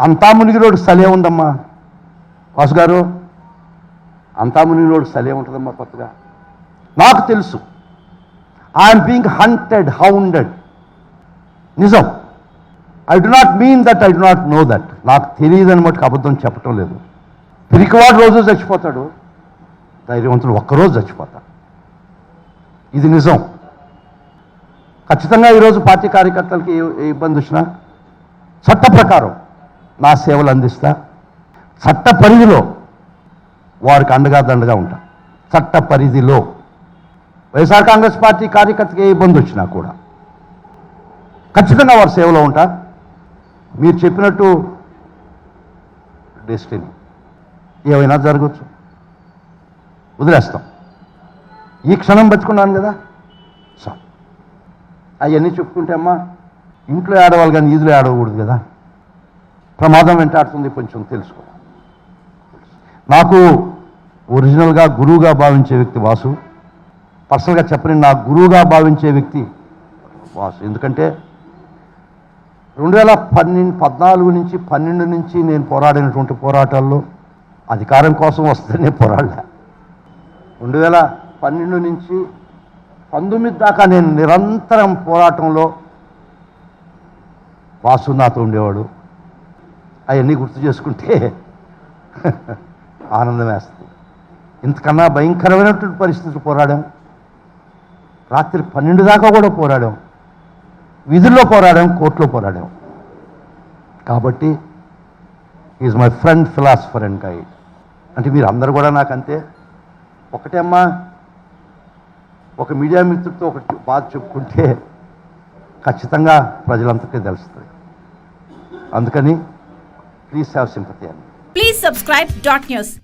అంతా మునిగి రోడ్డు సలే ఉందమ్మా. వాసు గారు అంతా మునిగి రోడ్డు సలే ఉంటుందమ్మా కొత్తగా. నాకు తెలుసు. ఐఎమ్ బీయింగ్ హంటెడ్ హౌండెడ్ నిజం. I do not mean that I do not know that నాకు తెలియదు మటుకు అబద్ధం చెప్పటం లేదు. పిరికివాడు రోజు చచ్చిపోతాడు. ధైర్యవంతుడు ఒక్కరోజు చచ్చిపోతాడు. ఇది నిజం. ఖచ్చితంగా ఈరోజు పార్టీ కార్యకర్తలకి ఏ ఇబ్బంది వచ్చినా చట్ట ప్రకారం నా సేవలు అందిస్తా. చట్ట పరిధిలో వారికి అండగా దండగా ఉంటా. చట్ట పరిధిలో వైఎస్ఆర్ కాంగ్రెస్ పార్టీ కార్యకర్తకి ఏ ఇబ్బంది వచ్చినా కూడా ఖచ్చితంగా వారి సేవలో ఉంటా. మీరు చెప్పినట్టు డెస్టినీ ఏమైనా జరగచ్చు. వదిలేస్తాం. ఈ క్షణం బతుకున్నాను కదా. సో అవన్నీ చెప్పుకుంటే అమ్మా ఇంట్లో ఆడవాళ్ళు కానీ ఈదులో ఆడకూడదు కదా. ప్రమాదం వెంటాడుతుంది కొంచెం తెలుసుకో. నాకు ఒరిజినల్గా గురువుగా భావించే వ్యక్తి వాసు. పర్సనల్గా చెప్పని నా గురువుగా భావించే వ్యక్తి వాసు. ఎందుకంటే రెండు వేల పన్నెండు పద్నాలుగు నుంచి పన్నెండు నుంచి నేను పోరాడినటువంటి పోరాటాల్లో అధికారం కోసం వస్తేనే పోరాడలే రెండు వేల పన్నెండు నుంచి పంతొమ్మిది దాకా నేను నిరంతరం పోరాటంలో వాసు నాతో ఉండేవాడు. అవన్నీ గుర్తు చేసుకుంటే ఆనందం వేస్తుంది ఇంతకన్నా భయంకరమైనటువంటి పరిస్థితులు పోరాడాం. రాత్రి పన్నెండు దాకా కూడా పోరాడాం. విధుల్లో పోరాడాం కోర్టులో పోరాడాం. కాబట్టి is my friend philosopher and guide అంటే మీరు అందరు కూడా నాకు అంతే ఒకటే అమ్మా ఒక మీడియా మిత్రుడితో ఒకటి బాధ చెప్పుకుంటే ఖచ్చితంగా ప్రజలంతకే తెలుస్తుంది. అందుకని Please have sympathy. Please subscribe dot news.